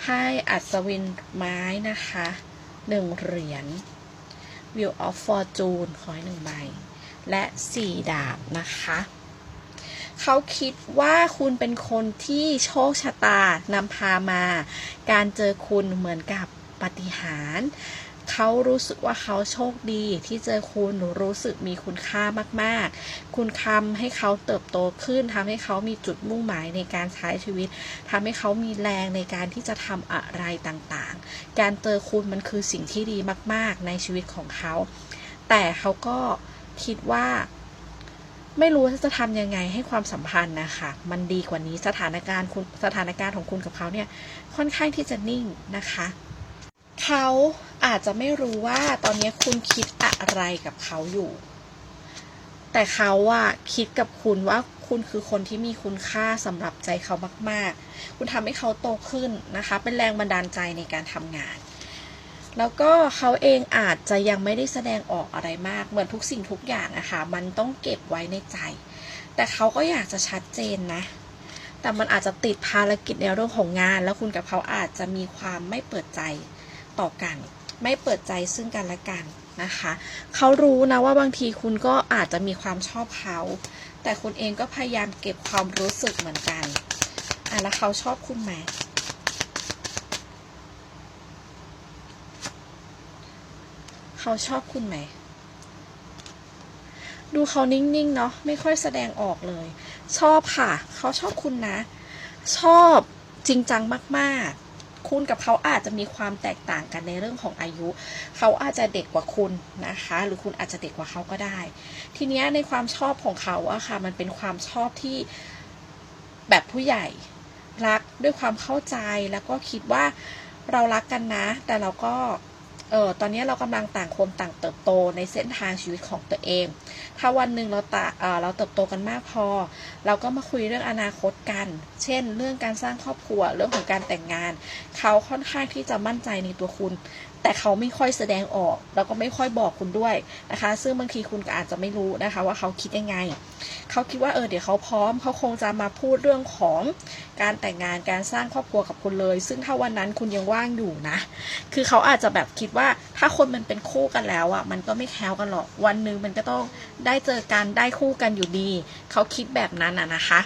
ไพ่อัศวินไม้นะคะหนึ่งเหรียญ Wheel of Fortune ขอให้หนึ่งใบ และสี่ดาบนะคะ เขาคิดว่าคุณเป็นคนที่โชคชะตานำพามา การเจอคุณเหมือนกับปาฏิหาร เขารู้สึกว่าเขาโชคดีที่เจอคุณรู้สึกมีคุณค่ามากๆ คุณทำให้เขาเติบโตขึ้นทำให้เขามีจุดมุ่งหมายในการใช้ชีวิตทำให้เขามีแรงในการที่จะทำอะไรต่างๆ การเจอคุณมันคือสิ่งที่ดีมาก ๆ ในชีวิตของเขา แต่เขาก็คิดว่าไม่รู้จะทำยังไงให้ความสัมพันธ์นะคะ มันดีกว่านี้สถานการณ์คุณสถานการณ์ของคุณกับเขาเนี่ยค่อนข้างที่จะนิ่งนะคะ เขาอาจจะไม่รู้ว่าตอนนี้คุณคิดอะไรกับเขาอยู่ แต่เขาอะคิดกับคุณว่าคุณคือคนที่มีคุณค่าสำหรับใจเขามาก ๆ คุณทำให้เขาโตขึ้นนะคะ เป็นแรงบันดาลใจในการทำงาน แล้วก็เขาเองอาจจะยังไม่ได้แสดงออกอะไรมาก เหมือนทุกสิ่งทุกอย่างอะค่ะ มันต้องเก็บไว้ในใจ แต่เขาก็อยากจะชัดเจนนะ แต่มันอาจจะติดภารกิจในเรื่องของงาน แล้วคุณกับเขาอาจจะมีความไม่เปิดใจ ต่อกัน ไม่เปิดใจซึ่งกันและกันนะคะเขารู้นะว่าบางทีคุณก็อาจจะมีความชอบเขา แต่คุณเองก็พยายามเก็บความรู้สึกเหมือนกันอะแล้วเขาชอบคุณไหมเขาชอบคุณไหม ดูเขานิ่งๆเนาะไม่ค่อยแสดงออกเลย ชอบค่ะ เขาชอบคุณนะ ชอบจริงจังมากๆ คุณกับเขาอาจจะมีความแตกต่างกันในเรื่องของอายุ เขาอาจจะเด็กกว่าคุณนะคะ หรือคุณอาจจะเด็กกว่าเขาก็ได้ ทีเนี้ยในความชอบของเขาอะค่ะ มันเป็นความชอบที่แบบผู้ใหญ่รักด้วยความเข้าใจแล้วก็คิดว่าเรารักกันนะ แต่เราก็ เออตอนนี้เรากำลังต่างคนต่างเติบโตในเส้นทางชีวิตของตัวเอง ถ้าวันหนึ่งเราตะเอ่อเราเติบโตกันมากพอ เราก็มาคุยเรื่องอนาคตกัน เช่น เรื่องการสร้างครอบครัว เรื่องของการแต่งงาน เขาค่อนข้างที่จะมั่นใจในตัวคุณ แต่เขาไม่ค่อยแสดงออก แล้วก็ไม่ค่อยบอกคุณด้วยนะคะ ซึ่งบางทีคุณก็อาจจะไม่รู้นะคะ ว่าเขาคิดยังไง เขาคิดว่าเออเดี๋ยวเขาพร้อม เขาคงจะมาพูดเรื่องของการแต่งงานการสร้างครอบครัวกับคุณเลย ซึ่งถ้าวันนั้นคุณยังว่างอยู่นะ คือเขาอาจจะแบบคิดว่าถ้าคนมันเป็นคู่กันแล้วอะมันก็ไม่แคล้วกันหรอกวันหนึ่งมันก็ต้องได้เจอกันได้คู่กันอยู่ดี เขาคิดแบบนั้นอะนะคะ